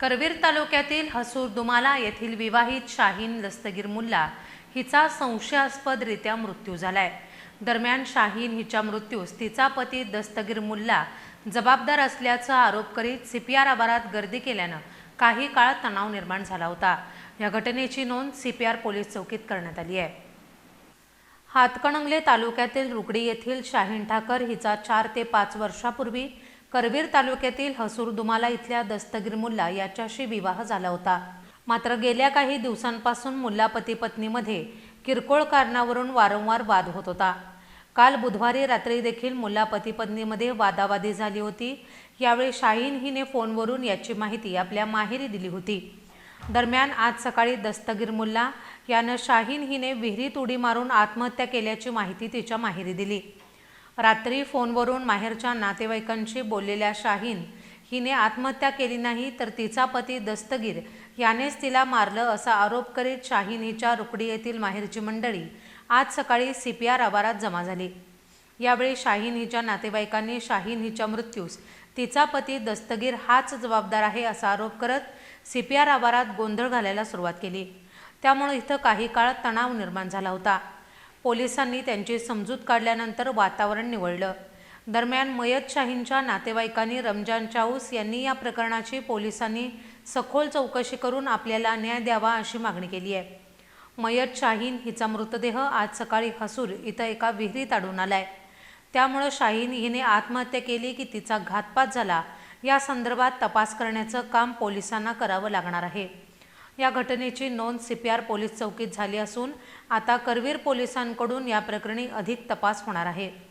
करवीर तालुक्यातील हसूर दुमाला येथील विवाहित शाहीन दस्तगीर मुल्ला हिचा संशयास्पदरित्या मृत्यू झालाय. दरम्यान शाहीन हिच्या मृत्यूस तिचा पती दस्तगीर मुल्ला जबाबदार असल्याचा आरोप करीत सीपीआर आवारात गर्दी केल्यानं काही काळ तणाव निर्माण झाला होता. या घटनेची नोंद सीपीआर पोलीस चौकीत करण्यात आली आहे. हातकणंगले तालुक्यातील रुकडी येथील शाहीन ठाकर हिचा चार ते पाच वर्षापूर्वी करवीर तालुक्यातील हसूर दुमाला इथल्या दस्तगीर मुल्ला याच्याशी विवाह झाला होता. मात्र गेल्या काही दिवसांपासून मुल्ला पती पत्नीमध्ये किरकोळ कारणावरून वारंवार वाद होत होता. काल बुधवारी रात्री देखील मुल्ला पती पत्नीमध्ये वादावादी झाली होती. यावेळी शाहीन हिने फोनवरून याची माहिती आपल्या माहेरी दिली होती. दरम्यान आज सकाळी दस्तगीर मुल्ला यानं शाहीन हिने विहिरीत उडी मारून आत्महत्या केल्याची माहिती तिच्या माहेरी दिली. रात्री फोनवरून माहेरच्या नातेवाईकांशी बोललेल्या शाहीन हिने आत्महत्या केली नाही तर तिचा पती दस्तगीर. यानेच तिला मारलं असा आरोप करीत शाहीन हिच्या रुकडी येथील माहेरची मंडळी आज सकाळी सी पी आर आवारात जमा झाली. यावेळी शाहीन हिच्या नातेवाईकांनी शाहीन हिच्या मृत्यूस तिचा पती दस्तगीर हाच जबाबदार आहे असा आरोप करत सी पी आर आवारात गोंधळ घालायला सुरुवात केली. त्यामुळे इथं काही काळ तणाव निर्माण झाला होता. पोलिसांनी त्यांची समजूत काढल्यानंतर वातावरण निवळलं दरम्यान मयत शाहीनच्या नातेवाईकांनी रमजान चाऊस यांनी या प्रकरणाची पोलिसांनी सखोल चौकशी करून आपल्याला न्याय द्यावा अशी मागणी केली आहे. मयत शाहीन हिचा मृतदेह आज सकाळी हसूर इथं एका विहिरीत आढळून आलाय. त्यामुळं शाहीन हिने आत्महत्या केली की तिचा घातपात झाला या संदर्भात तपास करण्याचं काम पोलिसांना करावं लागणार आहे. या घटनेची नोंद सी पी आर पोलीस चौकीत झाली असून आता करवीर पोलिसांकडून या प्रकरणी अधिक तपास होणार आहे.